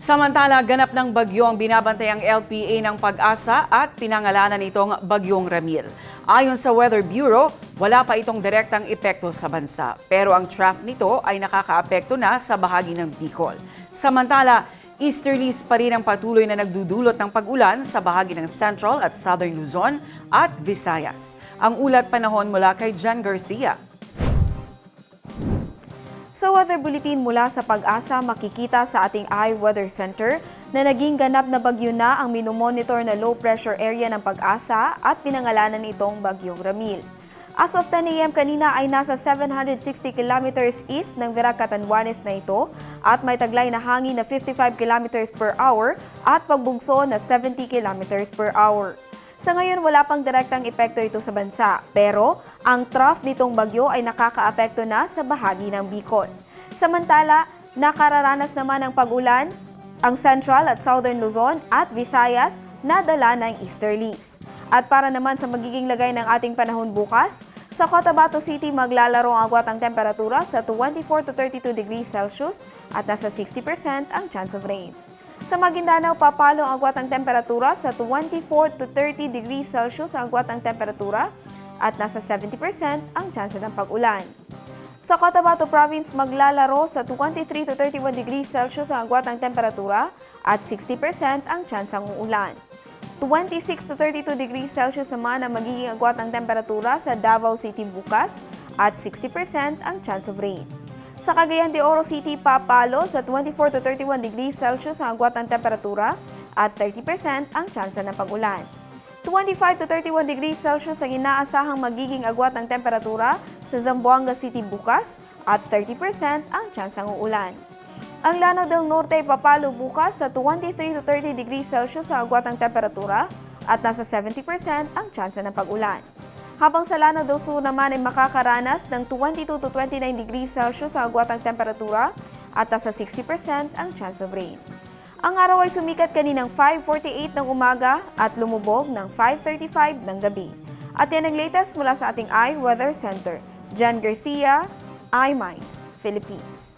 Samantala, ganap ng bagyo ang binabantayang LPA ng pag-asa at pinangalanan itong Bagyong Ramil. Ayon sa Weather Bureau, wala pa itong direktang epekto sa bansa. Pero ang trough nito ay nakakaapekto na sa bahagi ng Bicol. Samantala, easterlies pa rin ang patuloy na nagdudulot ng pag-ulan sa bahagi ng Central at Southern Luzon at Visayas. Ang ulat panahon mula kay Jan Garcia. Sa weather bulletin mula sa pag-asa, makikita sa ating iWeather Center na naging ganap na bagyo na ang minomonitor na low pressure area ng pag-asa at pinangalanan itong Bagyong Ramil. As of 10 a.m. kanina ay nasa 760 kilometers east ng Verac Catanduanes na ito at may taglay na hangin na 55 kilometers per hour at pagbugso na 70 kilometers per hour. Sa ngayon, wala pang direktang epekto ito sa bansa, pero ang trough nitong bagyo ay nakakaapekto na sa bahagi ng Bicol. Samantala, nakararanas naman ng pag-ulan ang Central at Southern Luzon at Visayas na dala ng easterlies. At para naman sa magiging lagay ng ating panahon bukas, sa Cotabato City maglalaro ang agwat ang temperatura sa 24 to 32 degrees Celsius at nasa 60% ang chance of rain. Sa Maguindanao, papalo ang agwat ang temperatura sa 24 to 30 degrees Celsius ang agwat ang temperatura at nasa 70% ang chance ng pag-ulan. Sa Cotabato Province, maglalaro sa 23 to 31 degrees Celsius ang agwat ang temperatura at 60% ang chance ng uulan. 26 to 32 degrees Celsius naman ang magiging agwat ng temperatura sa Davao City bukas at 60% ang chance of rain. Sa Cagayan de Oro City, papalo sa 24 to 31 degrees Celsius ang agwat ng temperatura at 30% ang tsansa ng pag-ulan. 25 to 31 degrees Celsius ang inaasahang magiging agwat ng temperatura sa Zamboanga City bukas at 30% ang tsansang uulan. Ang Lanao del Norte ay papalo bukas sa 23 to 30 degrees Celsius ang agwat ng temperatura at nasa 70% ang tsansa ng pag-ulan. Habang sa Lanao del Sur naman ay makakaranas ng 22 to 29 degrees Celsius ang agwat temperatura at nasa 60% ang chance of rain. Ang araw ay sumikat kaninang 5.48 ng umaga at lumubog ng 5.35 ng gabi. At yan ang latest mula sa ating iWeather Center. Jan Garcia, iMinds, Philippines.